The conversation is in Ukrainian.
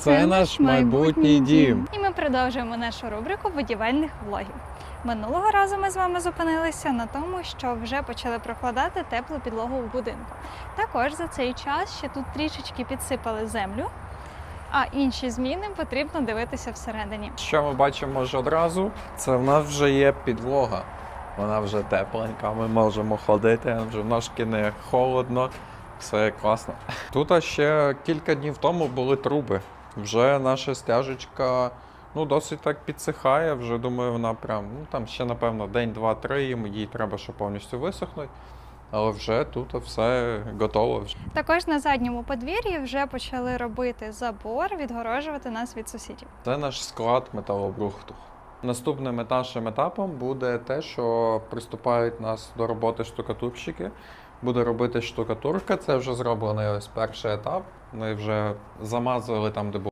Це наш майбутній дім. І ми продовжуємо нашу рубрику будівельних влогів. Минулого разу ми з вами зупинилися на тому, що вже почали прокладати теплу підлогу в будинку. Також за цей час ще тут трішечки підсипали землю, а інші зміни потрібно дивитися всередині. Що ми бачимо вже одразу, це в нас вже є підлога. Вона вже тепленька, ми можемо ходити, вже ножки не холодно, все класно. Тут ще кілька днів тому були труби. Вже наша стяжечка ну, досить так підсихає. Вже думаю, вона прям, ну там ще, напевно, день, два, три, їй треба, щоб повністю висохнути. Але вже тут все готово. Також на задньому подвір'ї вже почали робити забор, відгорожувати нас від сусідів. Це наш склад металобрухту. Наступним нашим етапом буде те, що приступають нас до роботи штукатурщики. Буде робити штукатурка. Це вже зроблений ось перший етап. Ми вже замазали там, де був